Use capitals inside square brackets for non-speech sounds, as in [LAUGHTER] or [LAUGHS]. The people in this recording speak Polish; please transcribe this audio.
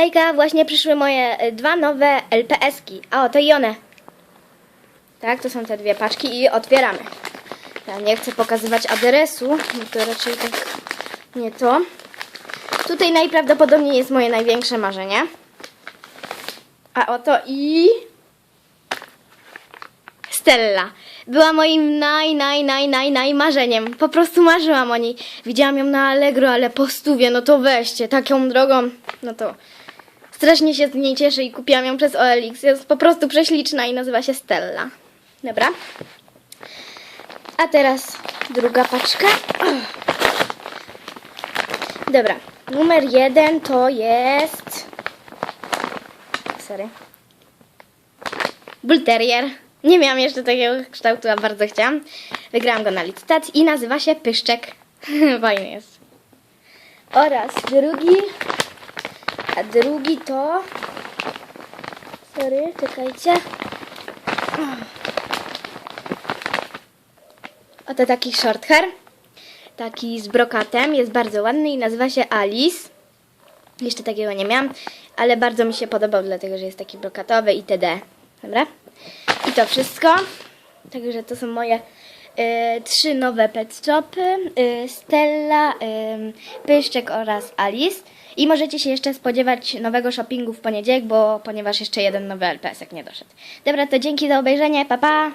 Hejka, właśnie przyszły moje y, dwa nowe LPS-ki. A oto i one. Tak, to są te dwie paczki i otwieramy. Ja nie chcę pokazywać adresu, bo to raczej tak nie to. Tutaj najprawdopodobniej jest moje największe marzenie. A oto i... Stella. Była moim naj, naj, naj, naj, naj marzeniem. Po prostu marzyłam o niej. Widziałam ją na Allegro, ale po stówie, no to weźcie. Taką drogą, no to strasznie się z niej cieszę i kupiłam ją przez OLX. Jest po prostu prześliczna i nazywa się Stella. Dobra. A teraz druga paczka. Dobra. Numer jeden to jest... Sorry. Bull Terrier. Nie miałam jeszcze takiego kształtu, a bardzo chciałam. Wygrałam go na licytacji i nazywa się Pyszczek. [LAUGHS] Fajny jest. Oraz drugi. A drugi to. Sorry, czekajcie. Oto taki short hair. Taki z brokatem. Jest bardzo ładny i nazywa się Alice. Jeszcze takiego nie miałam, ale bardzo mi się podobał, dlatego że jest taki brokatowy itd. Dobra? I to wszystko. Także to są moje trzy nowe pet shopy. e, Stella, e, Pyszczek oraz Alice. I możecie się jeszcze spodziewać nowego shoppingu w poniedziałek, bo ponieważ jeszcze jeden nowy LPS-ek nie doszedł. Dobra, to dzięki za obejrzenie. Pa, pa!